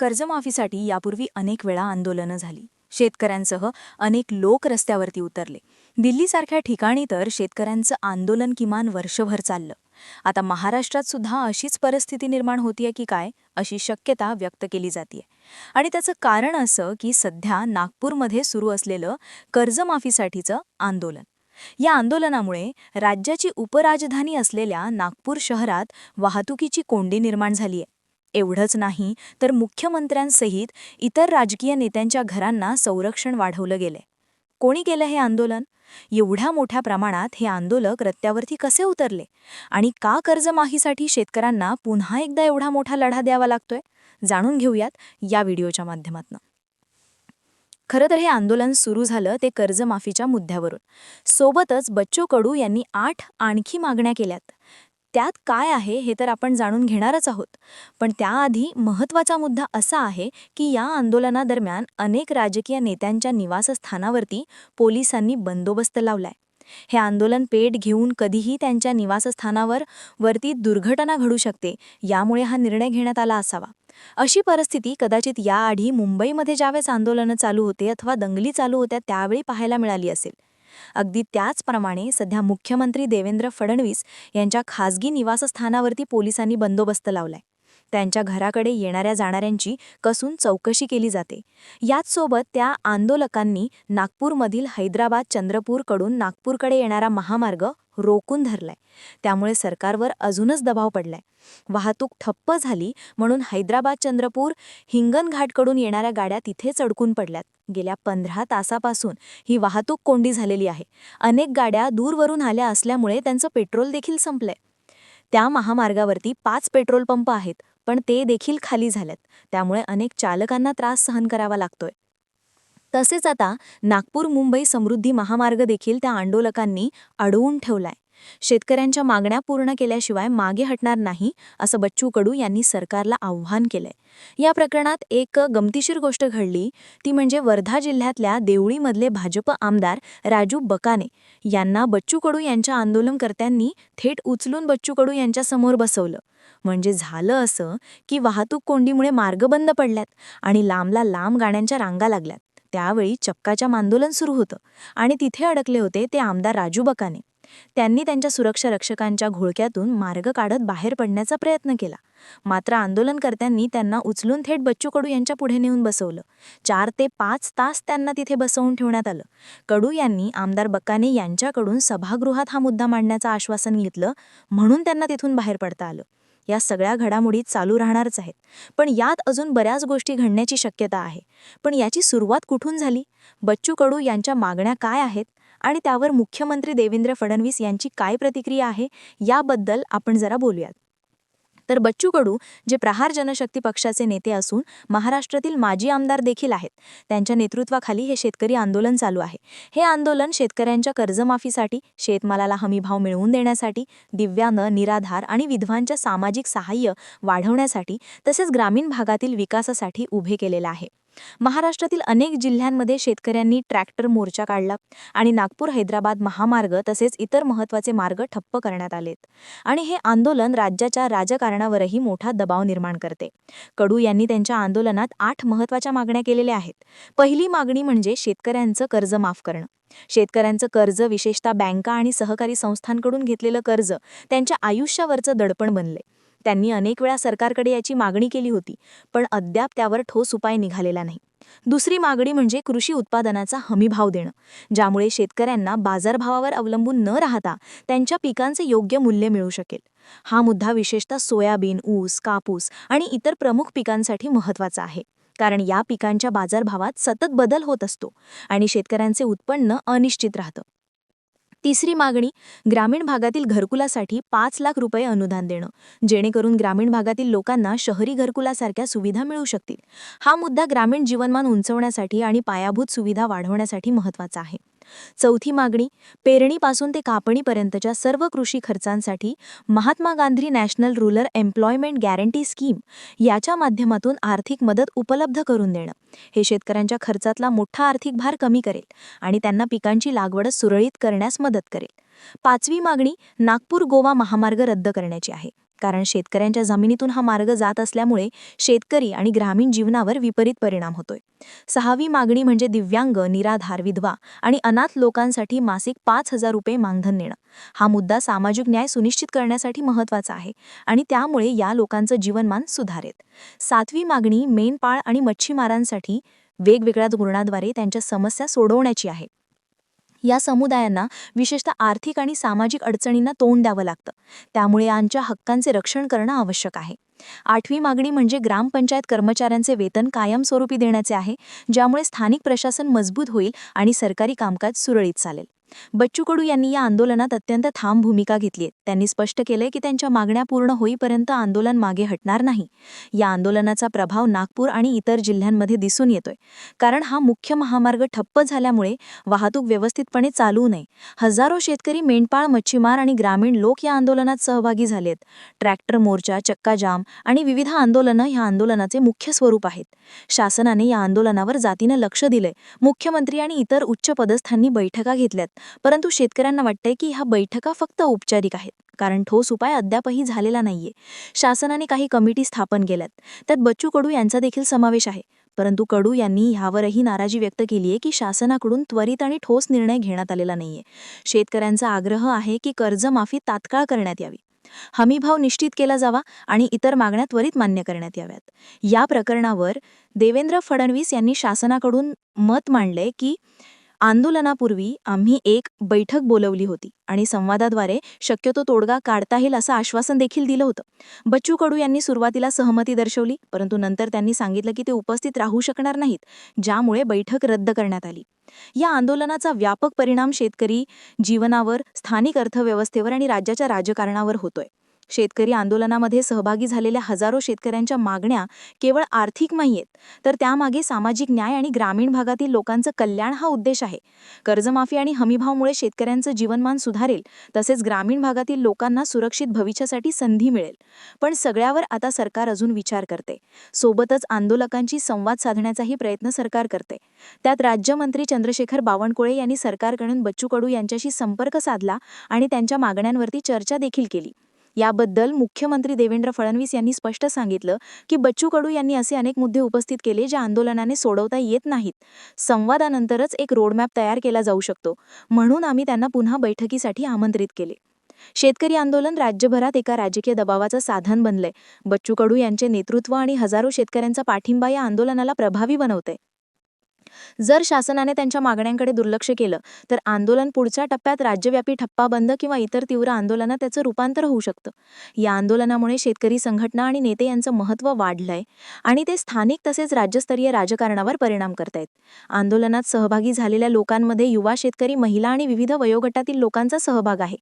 कर्जमाफीसाठी यापूर्वी अनेक वेळा आंदोलनं झाली. शेतकऱ्यांसह अनेक लोक रस्त्यावरती उतरले. दिल्लीसारख्या ठिकाणी तर शेतकऱ्यांचं आंदोलन किमान वर्षभर चाललं. आता महाराष्ट्रात सुद्धा अशीच परिस्थिती निर्माण होतीये की काय अशी शक्यता व्यक्त केली जाते आणि त्याचं कारण असं की सध्या नागपूरमध्ये सुरू असलेलं कर्जमाफीसाठीचं आंदोलन. या आंदोलनामुळे राज्याची उपराजधानी असलेल्या नागपूर शहरात वाहतुकीची कोंडी निर्माण झालीय. एवढंच नाही तर मुख्यमंत्र्यांसहित इतर राजकीय नेत्यांच्या घरांना संरक्षण वाढवलं गेलंय. कोणी केलं हे आंदोलन? एवढ्या मोठ्या प्रमाणात हे आंदोलक रस्त्यावरती कसे उतरले? आणि का कर्जमाफीसाठी शेतकऱ्यांना पुन्हा एकदा एवढा मोठा लढा द्यावा लागतोय? जाणून घेऊयात या व्हिडिओच्या माध्यमातून. खरं तर हे आंदोलन सुरू झालं ते कर्जमाफीच्या मुद्द्यावरून. सोबतच बच्चू कडू यांनी आठ आणखी मागण्या केल्यात. त्यात काय आहे हे तर आपण जाणून घेणारच आहोत. पण त्याआधी महत्त्वाचा मुद्दा असा आहे की या आंदोलनादरम्यान अनेक राजकीय नेत्यांच्या निवासस्थानावरती पोलिसांनी बंदोबस्त लावलाय. हे आंदोलन पेट घेऊन कधीही त्यांच्या निवासस्थानावर वरती दुर्घटना घडू शकते यामुळे हा निर्णय घेण्यात आला असावा. अशी परिस्थिती कदाचित याआधी मुंबईमध्ये ज्यावेळेस आंदोलनं चालू होते अथवा दंगली चालू होत्या त्यावेळी पाहायला मिळाली असेल. अगदी त्याचप्रमाणे सध्या मुख्यमंत्री देवेंद्र फडणवीस यांच्या खासगी निवासस्थानावरती पोलिसांनी बंदोबस्त लावलाय. त्यांच्या घराकडे येणाऱ्या जाणाऱ्यांची कसून चौकशी केली जाते. याचसोबत त्या आंदोलकांनी नागपूरमधील हैदराबाद चंद्रपूरकडून नागपूरकडे येणारा महामार्ग रोखून धरलाय. त्यामुळे सरकारवर अजूनच दबाव पडलाय. वाहतूक ठप्प झाली म्हणून हैदराबाद चंद्रपूर हिंगणघाटकडून येणाऱ्या गाड्या तिथेच अडकून पडल्यात. गेल्या पंधरा तासापासून ही वाहतूक कोंडी झालेली आहे. अनेक गाड्या दूरवरून आल्या असल्यामुळे त्यांचं पेट्रोल देखील संपलंय. त्या महामार्गावरती पाच पेट्रोल पंप आहेत. पण ते देखील खाली झालेत. त्यामुळे अनेक चालकांना त्रास सहन करावा लागतोय. तसेच आता नागपूर मुंबई समृद्धी महामार्ग देखील त्या आंदोलकांनी अडवून ठेवलाय. शेतकऱ्यांच्या मागण्या पूर्ण केल्याशिवाय मागे हटणार नाही असं बच्चू कडू यांनी सरकारला आव्हान केलंय. या प्रकरणात एक गमतीशीर गोष्ट घडली ती म्हणजे वर्धा जिल्ह्यातल्या देवळीमधले भाजप आमदार राजू बकाने यांना बच्चू कडू यांच्या आंदोलनकर्त्यांनी थेट उचलून बच्चू कडू यांच्यासमोर बसवलं. म्हणजे झालं असं की वाहतूक कोंडीमुळे मार्ग बंद पडल्यात आणि लांबला लांब गाण्यांच्या रांगा लागल्यात. त्यावेळी चक्काच्या आंदोलन सुरू होतं आणि तिथे अडकले होते ते आमदार राजू बकाने. त्यांनी त्यांच्या सुरक्षा रक्षकांच्या घोळक्यातून मार्ग काढत बाहेर पडण्याचा प्रयत्न केला. मात्र आंदोलनकर्त्यांनी त्यांना उचलून थेट बच्चू कडू यांच्या पुढे नेऊन बसवलं. चार ते पाच तास त्यांना तिथे बसवून ठेवण्यात आलं. कडू यांनी आमदार बक्काने यांच्याकडून सभागृहात हा मुद्दा मांडण्याचं आश्वासन घेतलं म्हणून त्यांना तिथून बाहेर पडता आलं. या सगळ्या घडामोडी चालू राहणारच आहेत. पण यात अजून बऱ्याच गोष्टी घडण्याची शक्यता आहे. पण याची सुरुवात कुठून झाली? बच्चू कडू यांच्या मागण्या काय आहेत? आणि त्यावर मुख्यमंत्री देवेंद्र फडणवीस यांची काय प्रतिक्रिया आहे याबद्दल आपण जरा बोलूयात. तर बच्चू कडू जे प्रहार जनशक्ती पक्षाचे नेते असून महाराष्ट्रातील माजी आमदार देखील आहेत त्यांच्या नेतृत्वाखाली हे शेतकरी आंदोलन चालू आहे. हे आंदोलन शेतकऱ्यांच्या कर्जमाफीसाठी शेतमालाला हमीभाव मिळवून देण्यासाठी दिव्यांग निराधार आणि विधवांच्या सामाजिक सहाय्य वाढवण्यासाठी तसेच ग्रामीण भागातील विकासासाठी उभे केलेलं आहे. महाराष्ट्रातील अनेक जिल्ह्यांमध्ये शेतकऱ्यांनी ट्रॅक्टर मोर्चा काढला आणि नागपूर हैदराबाद महामार्ग तसेच इतर महत्त्वाचे मार्ग ठप्प करण्यात आलेत. आणि हे आंदोलन राज्याच्या राजकारणावरही मोठा दबाव निर्माण करते. कडू यांनी त्यांच्या आंदोलनात आठ महत्त्वाच्या मागण्या केलेल्या आहेत. पहिली मागणी म्हणजे शेतकऱ्यांचं कर्ज माफ करणं. शेतकऱ्यांचं कर्ज विशेषतः बँका आणि सहकारी संस्थांकडून घेतलेलं कर्ज त्यांच्या आयुष्यावरचं दडपण बनले. त्यांनी अनेक वेळा सरकारकडे याची मागणी केली होती पण अद्याप त्यावर ठोस उपाय निघालेला नाही. दुसरी मागणी म्हणजे कृषी उत्पादनाचा हमीभाव देणं ज्यामुळे शेतकऱ्यांना बाजारभावावर अवलंबून न राहता त्यांच्या पिकांचे योग्य मूल्य मिळू शकेल. हा मुद्दा विशेषतः सोयाबीन ऊस कापूस आणि इतर प्रमुख पिकांसाठी महत्त्वाचा आहे कारण या पिकांच्या बाजारभावात सतत बदल होत असतो आणि शेतकऱ्यांचे उत्पन्न अनिश्चित राहतं. तिसरी मागणी ग्रामीण भागातील घरकुलासाठी पाच लाख रुपये अनुदान देणं जेणेकरून ग्रामीण भागातील लोकांना शहरी घरकुलासारख्या सुविधा मिळू शकतील. हा मुद्दा ग्रामीण जीवनमान उंचवण्यासाठी आणि पायाभूत सुविधा वाढवण्यासाठी महत्त्वाचा आहे. चौथी मागणी पेरणीपासून ते कापणीपर्यंतच्या सर्व कृषी खर्चांसाठी Mahatma Gandhi national rural employment guarantee scheme याच्या माध्यमातून आर्थिक मदत उपलब्ध करून देणं. हे शेतकऱ्यांच्या खर्चातला मोठा आर्थिक भार कमी करेल आणि त्यांना पिकांची लागवड सुरळीत करण्यास मदत करेल. पाचवी मागणी नागपूर गोवा महामार्ग रद्द करण्याची आहे. कारण शेतकऱ्यांच्या जमिनीतून हा मार्ग जात असल्यामुळे शेतकरी आणि ग्रामीण जीवनावर विपरीत परिणाम होतोय. सहावी मागणी म्हणजे दिव्यांग निराधार विधवा आणि अनाथ लोकांसाठी मासिक पाच हजार रुपये मानधन देणं हा मुद्दा सामाजिक न्याय सुनिश्चित करण्यासाठी महत्त्वाचा आहे आणि त्यामुळे या लोकांचं जीवनमान सुधारेल. सातवी मागणी मेनपाळ आणि मच्छीमारांसाठी वेगवेगळ्या धोरणाद्वारे त्यांच्या समस्या सोडवण्याची आहे. या समुदायांना विशेषतः आर्थिक आणि सामाजिक अडचणींना तोंड द्यावं लागतं. त्यामुळे यांच्या हक्कांचे रक्षण करणं आवश्यक आहे. आठवी मागणी म्हणजे ग्रामपंचायत कर्मचाऱ्यांचे वेतन कायमस्वरूपी देण्याचे आहे ज्यामुळे स्थानिक प्रशासन मजबूत होईल आणि सरकारी कामकाज सुरळीत चालेल. बच्चू कडू यांनी या आंदोलनात अत्यंत ठाम भूमिका घेतली आहे. त्यांनी स्पष्ट केलंय की त्यांच्या मागण्या पूर्ण होईपर्यंत आंदोलन मागे हटणार नाही. या आंदोलनाचा प्रभाव नागपूर आणि इतर जिल्ह्यांमध्ये दिसून येतोय. कारण हा मुख्य महामार्ग ठप्प झाल्यामुळे वाहतूक व्यवस्थितपणे चालू नये हजारो शेतकरी मेंढपाळ मच्छीमार आणि ग्रामीण लोक या आंदोलनात सहभागी झालेत. ट्रॅक्टर मोर्चा चक्काजाम आणि विविध आंदोलनं ह्या आंदोलनाचे मुख्य स्वरूप आहेत. शासनाने या आंदोलनावर जातीनं लक्ष दिलंय. मुख्यमंत्री आणि इतर उच्च पदस्थांनी बैठका घेतल्यात. परंतु शेतकऱ्यांना वाटतंय की ह्या बैठका फक्त औपचारिक आहेत. कारण ठोस उपाय अद्यापही झालेला नाहीये. शासनाने काही कमिटी स्थापन केल्यात. त्यात बच्चू कडू यांचा देखील समावेश आहे. परंतु कडू यांनी ह्यावरही नाराजी व्यक्त केली आहे की शासनाकडून त्वरित आणि ठोस निर्णय घेण्यात आलेला नाहीये. शेतकऱ्यांचा आग्रह आहे की कर्जमाफी तात्काळ करण्यात यावी. हमीभाव निश्चित केला जावा आणि इतर मागण्या त्वरित मान्य करण्यात याव्यात. या प्रकरणावर देवेंद्र फडणवीस यांनी शासनाकडून मत मांडले की आंदोलनापूर्वी आम्ही एक बैठक बोलवली होती आणि संवादाद्वारे शक्यतो तोडगा काढता येईल असं आश्वासन देखील दिलं होतं. बच्चू कडू यांनी सुरुवातीला सहमती दर्शवली परंतु नंतर त्यांनी सांगितलं की ते उपस्थित राहू शकणार नाहीत ज्यामुळे बैठक रद्द करण्यात आली. या आंदोलनाचा व्यापक परिणाम शेतकरी जीवनावर स्थानिक अर्थव्यवस्थेवर आणि राज्याच्या राजकारणावर होतोय. शेतकरी आंदोलनामध्ये सहभागी झालेल्या हजारो शेतकऱ्यांच्या मागण्या केवळ आर्थिक नाहीयेत तर त्यामागे सामाजिक न्याय आणि ग्रामीण भागातील लोकांचं कल्याण हा उद्देश आहे. कर्जमाफी आणि हमीभावमुळे शेतकऱ्यांचं जीवनमान सुधारेल तसेच ग्रामीण भागातील लोकांना सुरक्षित भविष्यासाठी संधी मिळेल. पण सगळ्यावर आता सरकार अजून विचार करते. सोबतच आंदोलकांची संवाद साधण्याचाही प्रयत्न सरकार करते. त्यात राज्यमंत्री चंद्रशेखर बावनकुळे यांनी सरकारकडून बच्चू कडू यांच्याशी संपर्क साधला आणि त्यांच्या मागण्यांवरती चर्चा देखील केली. याबद्दल मुख्यमंत्री देवेंद्र फडणवीस यांनी स्पष्ट सांगितलं की बच्चू कडू यांनी असे अनेक मुद्दे उपस्थित केले जे आंदोलनाने सोडवता येत नाहीत. संवादानंतरच एक रोडमॅप तयार केला जाऊ शकतो. म्हणून आम्ही त्यांना पुन्हा बैठकीसाठी आमंत्रित केले. शेतकरी आंदोलन राज्यभरात एका राजकीय दबावाचं साधन बनलंय. बच्चू कडू यांचे नेतृत्व आणि हजारो शेतकऱ्यांचा पाठिंबा या आंदोलनाला प्रभावी बनवते जर शासनाने त्यांच्या मागण्यांकडे दुर्लक्ष केलं तर आंदोलन पुढच्या टप्प्यात राज्यव्यापी ठप्पा बंद किंवा इतर तीव्र आंदोलनात त्याचं रूपांतर होऊ शकतं. या आंदोलनामुळे शेतकरी संघटना आणि नेते यांचं महत्त्व वाढलंय आणि ते स्थानिक तसेच राज्यस्तरीय राजकारणावर परिणाम करतायत. आंदोलनात सहभागी झालेल्या लोकांमध्ये युवा शेतकरी महिला आणि विविध वयोगटातील लोकांचा सहभाग आहे.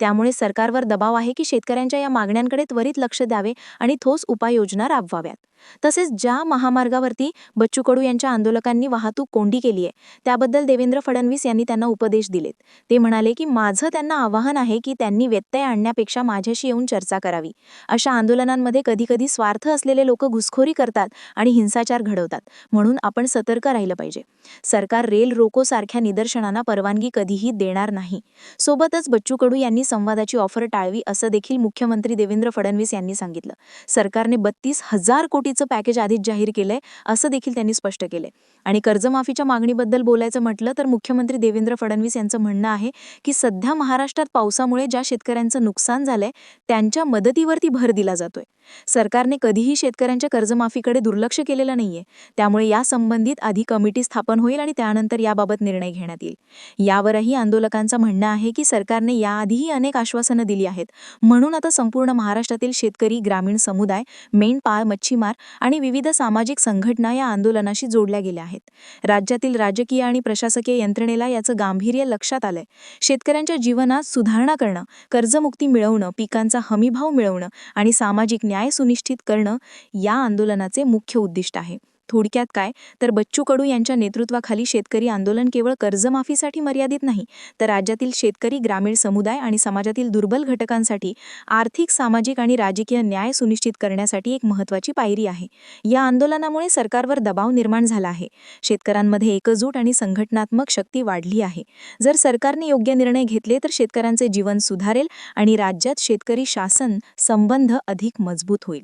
त्यामुळे सरकारवर दबाव आहे की शेतकऱ्यांच्या या मागण्यांकडे त्वरित लक्ष द्यावे आणि ठोस उपाययोजना राबवाव्यात. तसेच ज्या महामार्गावरती बच्चू कडू यांच्या आंदोलकांनी वाहतूक कोंडी केली आहे त्याबद्दल देवेंद्र फडणवीस यांनी त्यांना उपदेश दिलेत. ते म्हणाले की माझं त्यांना आवाहन आहे की त्यांनी व्यत्यय आणण्यापेक्षा माझ्याशी येऊन चर्चा करावी. अशा आंदोलनांमध्ये कधीकधी स्वार्थ असलेले लोक घुसखोरी करतात आणि हिंसाचार घडवतात. म्हणून आपण सतर्क राहिलं पाहिजे. सरकार रेल रोको सारख्या निदर्शनांना परवानगी कधीही देणार नाही. सोबतच बच्चू कडू यांनी संवादाची ऑफर टाळवी असं देखील मुख्यमंत्री देवेंद्र फडणवीस यांनी सांगितलं. सरकारने बत्तीस हजार कोटी कोटीचं पॅकेज आधीच जाहीर केलंय असं देखील त्यांनी स्पष्ट केलंय. आणि कर्जमाफीच्या मागणीबद्दल बोलायचं म्हटलं तर मुख्यमंत्री देवेंद्र फडणवीस यांचं म्हणणं आहे की सध्या महाराष्ट्रात पावसामुळे ज्या शेतकऱ्यांचं नुकसान झालंय त्यांच्या मदतीवरती भर दिला जातोय. सरकारने कधीही शेतकऱ्यांच्या कर्जमाफीकडे दुर्लक्ष केलेलं नाहीये. त्यामुळे या संबंधित आधी कमिटी स्थापन होईल आणि त्यानंतर याबाबत निर्णय घेण्यात येईल. यावरही आंदोलकांचं म्हणणं आहे की सरकारने याआधीही अनेक आश्वासनं दिली आहेत. म्हणून आता संपूर्ण महाराष्ट्रातील शेतकरी ग्रामीण समुदाय मेंढपाळ मच्छीमार आणि विविध सामाजिक संघटना या आंदोलनाशी जोडल्या गेल्या आहेत. राज्यातील राजकीय आणि प्रशासकीय यंत्रणेला याचं गांभीर्य लक्षात आलंय. शेतकऱ्यांच्या जीवनात सुधारणा करणं कर्जमुक्ती मिळवणं पिकांचा हमीभाव मिळवणं आणि सामाजिक न्याय सुनिश्चित करणं या आंदोलनाचे मुख्य उद्दिष्ट आहे. थोडक्यात काय? तर बच्चू कडू यांच्या नेतृत्वाखाली शेतकरी आंदोलन केवळ कर्जमाफीसाठी मर्यादित नाही तर राज्यातील शेतकरी ग्रामीण समुदाय आणि समाजातील दुर्बल घटकांसाठी आर्थिक सामाजिक आणि राजकीय न्याय सुनिश्चित करण्यासाठी एक महत्त्वाची पायरी आहे. या आंदोलनामुळे सरकारवर दबाव निर्माण झाला आहे. शेतकऱ्यांमध्ये एकजूट आणि संघटनात्मक शक्ती वाढली आहे. जर सरकारने योग्य निर्णय घेतले तर शेतकऱ्यांचे जीवन सुधारेल आणि राज्यात शेतकरी शासन संबंध अधिक मजबूत होईल.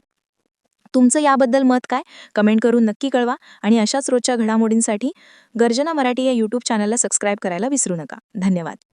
तुमचं याबद्दल मत काय? कमेंट करून नक्की कळवा आणि अशाच रोजच्या घडामोडींसाठी गर्जना मराठी या यूट्यूब चॅनलला सबस्क्राईब करायला विसरू नका. धन्यवाद.